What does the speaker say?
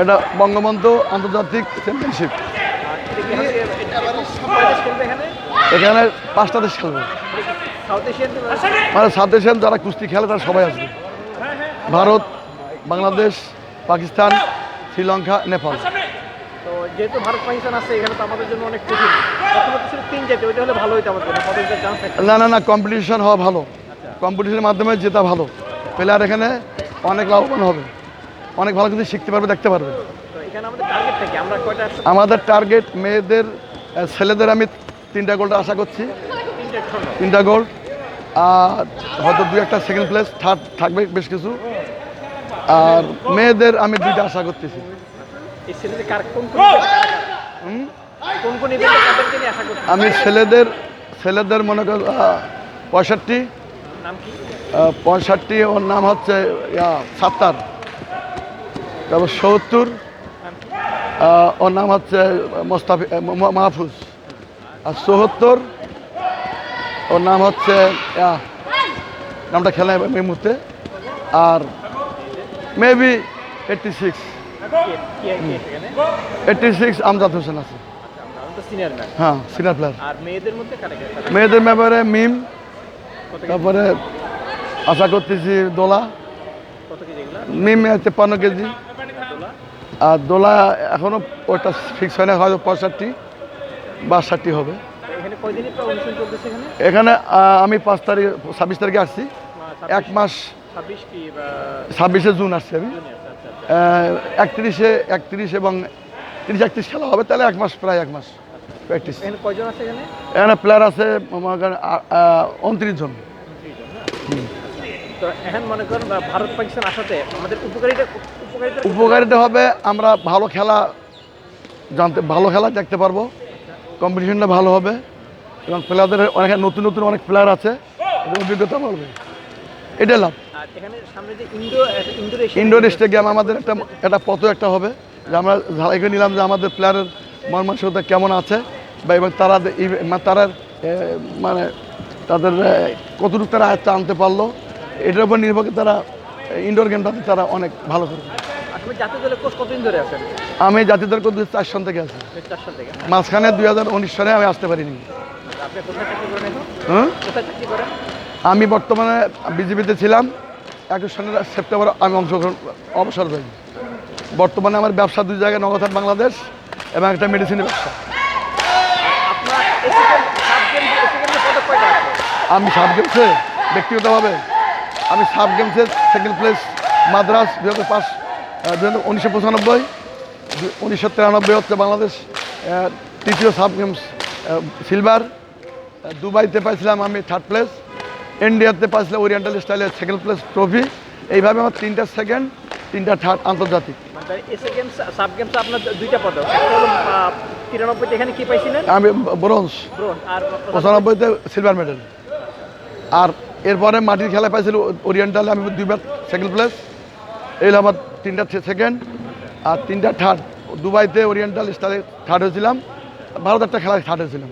এটা বঙ্গবন্ধু আন্তর্জাতিক চ্যাম্পিয়নশিপ এখানে পাঁচটা দেশ খেলবে। সাউথ এশিয়ান মানে সাত দেশের যারা কুস্তি খেলে তারা সবাই আসবে। ভারত, বাংলাদেশ, পাকিস্তান, শ্রীলঙ্কা, নেপাল। যেহেতু ভারত পাকিস্তান আছে এখানে তো আমাদের জন্য অনেক কঠিন তিন জাতীয় ওইটা হলে ভালো হইতো আমাদের না না না কম্পিটিশন হওয়া ভালো। কম্পিটিশনের মাধ্যমে জেতা ভালো প্লেয়ার এখানে অনেক লাভবান হবে অনেক ভালো কিছু শিখতে পারবে দেখতে পারবে আমাদের টার্গেট মেয়েদের ছেলেদের আমি তিনটা গোল্ড আশা করছি তিনটে গোল্ড আর হয়তো দু একটা সেকেন্ড প্লেস থার্ড থাকবে বেশ কিছু আর মেয়েদের আমি দুইটা আশা করতেছি আমি ছেলেদের ছেলেদের মনে কর পঁয়ষট্টি পঁয়ষট্টি ওর নাম হচ্ছে সাত্তার। তারপর সত্তর। ওর নাম হচ্ছে মোস্তাফি মাহফুজ। আর চৌহত্তর ওর নাম হচ্ছে নামটা খেলা এই মুহূর্তে। আর maybe eighty six eighty six Amjad Hossain আছে। আচ্ছা, হ্যাঁ সিনিয়র প্লেয়ার মেয়েদের ব্যাপারে মিম তারপরে আশা করতেছি দোলা। মিম তেপ্পান্ন কেজি। আর দোলা এখনও ওটা ফিক্স হয় না হয়তো পঁয়ষট্টি বা ষাটটি হবে এখানে আমি পাঁচ তারিখ ছাব্বিশ তারিখে আসছি। এক মাস ছাব্বিশ জুন আসছি আমি? আচ্ছা আচ্ছা। একত্রিশে একত্রিশ এবং তিরিশ একত্রিশ খেলা হবে তাহলে এক মাস প্রায় এক মাস। প্র্যাকটিস এখানে কয়জন আছে এখানে? এখানে প্লেয়ার আছে করেন উনত্রিশ জন। এখন মনে করেন ভারত পাকিস্তান আসাতে আমাদের উপকারিতা উপকারিতা হবে আমরা ভালো খেলা জানতে ভালো খেলা দেখতে পারব। কম্পিটিশনটা ভালো হবে। এবং প্লেয়ারদের অনেক নতুন নতুন অনেক প্লেয়ার আছে অভিজ্ঞতা বাড়বে। এটাই লাভ। এখানে ইন্ডোর ইনডোর স্টেডিয়াম আমাদের একটা একটা পথ একটা হবে। যে আমরা ঝালাইকে নিলাম যে আমাদের প্লেয়ারের মন কেমন আছে? বা এবং তারা মানে তারা মানে তাদের কতটুকু তারা আয়ত্তে আনতে পারল? এটার উপর নির্ভর করে তারা ইনডোর গেমটাতে তারা অনেক ভালো করবে আসলে জাতীয় দলের কোচ আমি জাতীয় দল চার সন থেকে আছি। সাল মাঝখানে দুই হাজার উনিশ সালে আমি আসতে পারিনি। হ্যাঁ? আমি বর্তমানে বিজেপিতে ছিলাম। একুশ সালের সেপ্টেম্বর আমি অংশগ্রহণ অবসর পাই বর্তমানে আমার ব্যবসা দুই জায়গায় নগদার বাংলাদেশ। এবং একটা মেডিসিনের ব্যবসা। আমি সাব গেমসে ব্যক্তিগতভাবে, আমি সাব গেমসের সেকেন্ড প্লেস মাদ্রাস দু হাজার পাঁচ দু হাজার উনিশশো পঁচানব্বই, উনিশশো তিরানব্বই হচ্ছে বাংলাদেশ তৃতীয় সাব গেমস সিলভার। দুবাইতে পাইছিলাম আমি থার্ড প্লেস ইন্ডিয়াতে পাইছিলাম ওরিয়েন্টাল স্টাইলের সেকেন্ড প্লেস ট্রফি এইভাবে আমার তিনটা সেকেন্ড তিনটা থার্ড আন্তর্জাতিক। মানে আমি ব্রোঞ্জ। পঁচানব্বইতে সিলভার মেডেল। আর এরপরে মাটির খেলা পাইছিল ওরিয়েন্টালে আমি দুইবার সেকেন্ড প্লেস। আমার তিনটা সেকেন্ড। আর তিনটা থার্ড। দুবাইতে ওরিয়েন্টাল স্টারে থার্ড হয়েছিলাম। ভারত একটা খেলায় থার্ড হয়েছিলাম।